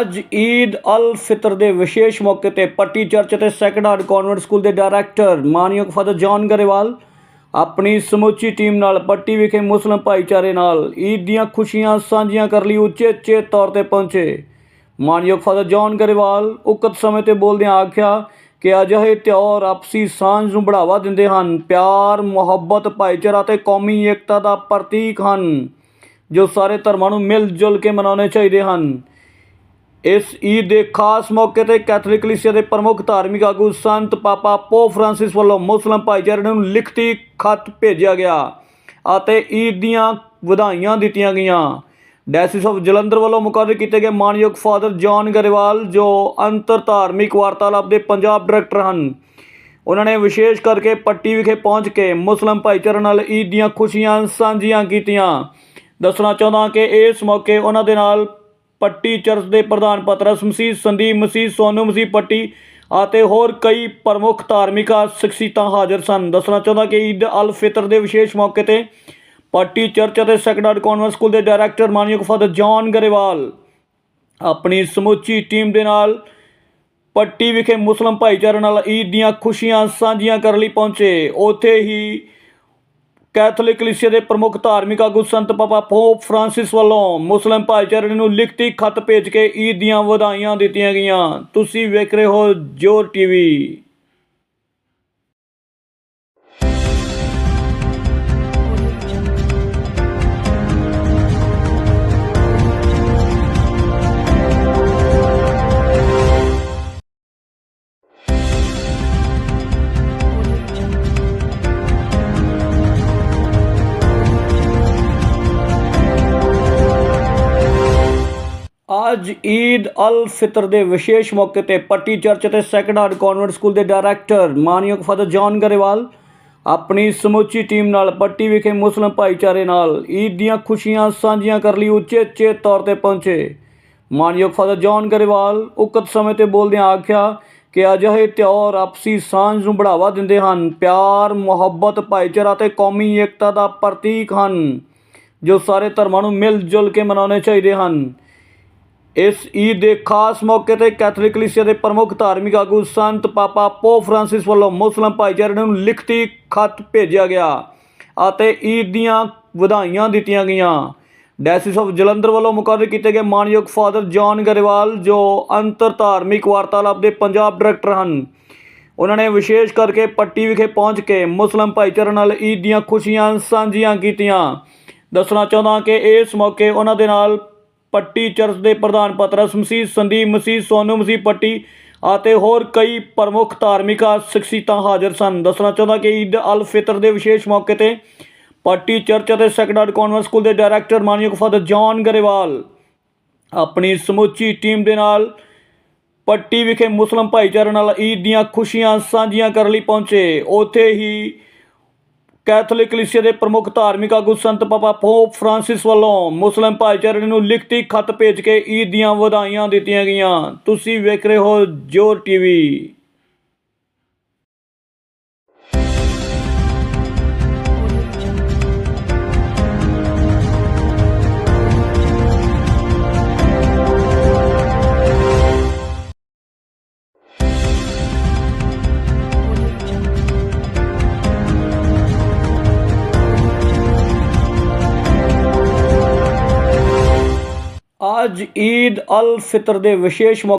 ਅੱਜ ਈਦ ਅਲ ਫਿਤਰ ਦੇ ਵਿਸ਼ੇਸ਼ ਮੌਕੇ ਤੇ ਪੱਟੀ ਚਰਚ ਅਤੇ ਸੈਕੰਡ ਹਾਰਟ ਕਨਵੈਂਟ ਸਕੂਲ ਦੇ ਡਾਇਰੈਕਟਰ ਮਾਨਯੋਗ ਫਾਦਰ ਜੌਨ ਗਰੇਵਾਲ, ਆਪਣੀ ਸਮੁੱਚੀ ਟੀਮ ਨਾਲ ਪੱਟੀ ਵਿਖੇ ਮੁਸਲਿਮ ਭਾਈਚਾਰੇ ਨਾਲ ਈਦ ਦੀਆਂ ਖੁਸ਼ੀਆਂ ਸਾਂਝੀਆਂ ਕਰਨ ਲਈ ਉਚੇਚੇ ਤੌਰ ਤੇ ਪਹੁੰਚੇ। ਮਾਨਯੋਗ ਫਾਦਰ ਜੌਨ ਗਰੇਵਾਲ ਉਕਤ ਸਮੇਂ ਤੇ ਬੋਲਦਿਆਂ ਆਖਿਆ ਕਿ ਅਜਿਹੇ ਤਿਉਹਾਰ ਆਪਸੀ ਸਾਂਝ ਨੂੰ ਬੜਾਵਾ ਦਿੰਦੇ ਹਨ। ਪਿਆਰ, ਮੁਹੱਬਤ, ਭਾਈਚਾਰਾ ਤੇ ਕੌਮੀ ਏਕਤਾ ਦਾ ਪ੍ਰਤੀਕ ਹਨ, ਜੋ ਸਾਰੇ ਧਰਮਾਂ ਨੂੰ ਮਿਲ ਜੁਲ ਕੇ ਮਨਾਉਣੇ ਚਾਹੀਦੇ ਹਨ। ਇਸ ਈਦ ਦੇ ਖਾਸ ਮੌਕੇ ਤੇ ਕੈਥੋਲਿਕ ਕਲੀਸਿਆ ਦੇ ਪ੍ਰਮੁੱਖ ਧਾਰਮਿਕ ਆਗੂ ਸੰਤ ਪਾਪਾ ਪੋ ਫ੍ਰਾਂਸਿਸ ਵੱਲੋਂ ਮੁਸਲਮ ਭਾਈਚਾਰੇ ਨੂੰ ਲਿਖਤੀ ਖਤ ਭੇਜਿਆ ਗਿਆ ਅਤੇ ਈਦ ਦੀਆਂ ਵਧਾਈਆਂ ਦਿੱਤੀਆਂ ਗਈਆਂ। ਡੈਸਿਸ ਆਫ ਜਲੰਧਰ ਵੱਲੋਂ ਮੁਕਰਰ ਕੀਤੇ ਗਏ ਮਾਨਯੋਗ ਫਾਦਰ ਜੌਨ ਗਰੇਵਾਲ, ਜੋ ਅੰਤਰ ਧਾਰਮਿਕ ਵਾਰਤਾਲਾਪ ਦੇ ਪੰਜਾਬ ਡਾਇਰੈਕਟਰ ਹਨ। ਉਹਨਾਂ ਨੇ ਵਿਸ਼ੇਸ਼ ਕਰਕੇ ਪੱਟੀ ਵਿਖੇ ਪਹੁੰਚ ਕੇ ਮੁਸਲਮ ਭਾਈਚਾਰੇ ਨਾਲ ਈਦ ਦੀਆਂ ਖੁਸ਼ੀਆਂ ਸਾਂਝੀਆਂ ਕੀਤੀਆਂ। ਦੱਸਣਾ ਚਾਹੁੰਦਾ ਕਿ ਇਸ ਮੌਕੇ ਉਹਨਾਂ ਦੇ ਨਾਲ ਪੱਟੀ ਚਰਚ ਦੇ ਪ੍ਰਧਾਨ ਪਤਰਸ ਮਸੀਹ ਸੰਦੀਪ ਮਸੀਹ ਸੋਨੂ ਮਸੀਹ ਪੱਟੀ ਅਤੇ ਹੋਰ ਕਈ ਪ੍ਰਮੁੱਖ ਧਾਰਮਿਕ ਸ਼ਖਸੀਅਤਾਂ ਹਾਜ਼ਰ ਸਨ। ਦੱਸਣਾ ਚਾਹੁੰਦਾ ਕਿ ਈਦ ਅਲ ਫਿਤਰ ਦੇ ਵਿਸ਼ੇਸ਼ ਮੌਕੇ ਤੇ ਪੱਟੀ ਚਰਚ ਅਤੇ ਸੈਕੰਡ ਹਾਰਟ ਕਨਵੈਂਟ ਸਕੂਲ ਦੇ ਡਾਇਰੈਕਟਰ ਮਾਨਯੋਗ ਫਾਦਰ ਜੌਨ ਗਰੇਵਾਲ ਆਪਣੀ ਸਮੁੱਚੀ ਟੀਮ ਦੇ ਨਾਲ ਪੱਟੀ ਵਿਖੇ ਮੁਸਲਮ ਭਾਈਚਾਰੇ ਨਾਲ ਈਦ ਦੀਆਂ ਖੁਸ਼ੀਆਂ ਸਾਂਝੀਆਂ ਕਰਨ ਲਈ ਪਹੁੰਚੇ। ਉੱਥੇ ਹੀ ਕੈਥੋਲਿਕ ਕਲੀਸਿਆ ਦੇ ਪ੍ਰਮੁੱਖ ਧਾਰਮਿਕ ਆਗੂ ਸੰਤ ਪਾਪਾ ਪੋਪ ਫ੍ਰਾਂਸਿਸ ਵੱਲੋਂ ਮੁਸਲਿਮ ਭਾਈਚਾਰੇ ਨੂੰ ਲਿਖਤੀ ਖਤ ਭੇਜ ਕੇ ਈਦ ਦੀਆਂ ਵਧਾਈਆਂ ਦਿੱਤੀਆਂ ਗਈਆਂ। ਤੁਸੀਂ ਵੇਖ ਰਹੇ ਹੋ ਜੋਰ ਟੀਵੀ। ਅੱਜ ਈਦ ਅਲ ਫਿਤਰ ਦੇ ਵਿਸ਼ੇਸ਼ ਮੌਕੇ ਤੇ ਪੱਟੀ ਚਰਚ ਅਤੇ ਸੈਕੰਡ ਹਾਰਟ ਕਨਵੈਂਟ ਸਕੂਲ ਦੇ ਡਾਇਰੈਕਟਰ ਮਾਨਯੋਗ ਫਾਦਰ ਜੌਨ ਗਰੇਵਾਲ, ਆਪਣੀ ਸਮੁੱਚੀ ਟੀਮ ਨਾਲ ਪੱਟੀ ਵਿਖੇ ਮੁਸਲਿਮ ਭਾਈਚਾਰੇ ਨਾਲ ਈਦ ਦੀਆਂ ਖੁਸ਼ੀਆਂ ਸਾਂਝੀਆਂ ਕਰਨ ਲਈ ਉਚੇਚੇ ਤੌਰ ਤੇ ਪਹੁੰਚੇ। ਮਾਨਯੋਗ ਫਾਦਰ ਜੌਨ ਗਰੇਵਾਲ ਉਕਤ ਸਮੇਂ ਤੇ ਬੋਲਦਿਆਂ ਆਖਿਆ ਕਿ ਅਜਿਹੇ ਤਿਉਹਾਰ ਆਪਸੀ ਸਾਂਝ ਨੂੰ ਬੜਾਵਾ ਦਿੰਦੇ ਹਨ। ਪਿਆਰ, ਮੁਹੱਬਤ, ਭਾਈਚਾਰਾ ਤੇ ਕੌਮੀ ਏਕਤਾ ਦਾ ਪ੍ਰਤੀਕ ਹਨ, ਜੋ ਸਾਰੇ ਧਰਮਾਂ ਨੂੰ ਮਿਲ ਜੁਲ ਕੇ ਮਨਾਉਣੇ ਚਾਹੀਦੇ ਹਨ। ਇਸ ਈਦ ਦੇ ਖਾਸ ਮੌਕੇ ਤੇ ਕੈਥੋਲਿਕ ਕਲੀਸਿਆ ਦੇ ਪ੍ਰਮੁੱਖ ਧਾਰਮਿਕ ਆਗੂ ਸੰਤ ਪਾਪਾ ਪੋ ਫ੍ਰਾਂਸਿਸ ਵੱਲੋਂ ਮੁਸਲਮ ਭਾਈਚਾਰੇ ਨੂੰ ਲਿਖਤੀ ਖਤ ਭੇਜਿਆ ਗਿਆ ਅਤੇ ਈਦ ਦੀਆਂ ਵਧਾਈਆਂ ਦਿੱਤੀਆਂ ਗਈਆਂ। ਡੈਸਿਸ ਆਫ ਜਲੰਧਰ ਵੱਲੋਂ ਮੁਕਰਰ ਕੀਤੇ ਗਏ ਮਾਨਯੋਗ ਫਾਦਰ ਜੌਨ ਗਰੇਵਾਲ, ਜੋ ਅੰਤਰ ਧਾਰਮਿਕ ਵਾਰਤਾਲਾਪ ਦੇ ਪੰਜਾਬ ਡਾਇਰੈਕਟਰ ਹਨ, ਉਹਨਾਂ ਨੇ ਵਿਸ਼ੇਸ਼ ਕਰਕੇ ਪੱਟੀ ਵਿਖੇ ਪਹੁੰਚ ਕੇ ਮੁਸਲਮ ਭਾਈਚਾਰੇ ਨਾਲ ਈਦ ਦੀਆਂ ਖੁਸ਼ੀਆਂ ਸਾਂਝੀਆਂ ਕੀਤੀਆਂ। ਦੱਸਣਾ ਚਾਹੁੰਦਾ ਕਿ ਇਸ ਮੌਕੇ ਉਹਨਾਂ ਦੇ ਨਾਲ ਪੱਟੀ ਚਰਚ ਦੇ ਪ੍ਰਧਾਨ ਪਤਰਸ ਮਸੀਹ ਸੰਦੀਪ ਮਸੀਹ ਸੋਨੂ ਮਸੀਹ ਪੱਟੀ ਅਤੇ ਹੋਰ ਕਈ ਪ੍ਰਮੁੱਖ ਧਾਰਮਿਕ ਸ਼ਖਸੀਅਤਾਂ ਹਾਜ਼ਰ ਸਨ। ਦੱਸਣਾ ਚਾਹੁੰਦਾ ਕਿ ਈਦ ਅਲ ਫਿਤਰ ਦੇ ਵਿਸ਼ੇਸ਼ ਮੌਕੇ ਤੇ ਪੱਟੀ ਚਰਚ ਅਤੇ ਸੈਕੰਡ ਹਾਰਟ ਕਨਵੈਂਟ ਸਕੂਲ ਦੇ ਡਾਇਰੈਕਟਰ ਮਾਨਯੋਗ ਫਾਦਰ ਜੌਨ ਗਰੇਵਾਲ ਆਪਣੀ ਸਮੁੱਚੀ ਟੀਮ ਦੇ ਨਾਲ ਪੱਟੀ ਵਿਖੇ ਮੁਸਲਮ ਭਾਈਚਾਰੇ ਨਾਲ ਈਦ ਦੀਆਂ ਖੁਸ਼ੀਆਂ ਸਾਂਝੀਆਂ ਕਰਨ ਲਈ ਪਹੁੰਚੇ। ਉੱਥੇ ਹੀ ਕੈਥੋਲਿਕ ਕਲੀਸਿਆ ਦੇ ਪ੍ਰਮੁੱਖ ਧਾਰਮਿਕ ਆਗੂ ਸੰਤ ਪਾਪਾ ਪੋਪ ਫ੍ਰਾਂਸਿਸ ਵੱਲੋਂ ਮੁਸਲਿਮ ਭਾਈਚਾਰੇ ਨੂੰ ਲਿਖਤੀ ਖਤ ਭੇਜ ਕੇ ਈਦ ਦੀਆਂ ਵਧਾਈਆਂ ਦਿੱਤੀਆਂ ਗਈਆਂ। ਤੁਸੀਂ ਵੇਖ ਰਹੇ ਹੋ ਜੋਰ ਟੀਵੀ। ਅੱਜ ਈਦ ਅਲ ਫਿਤਰ ਦੇ ਵਿਸ਼ੇਸ਼ ਮੌਕੇ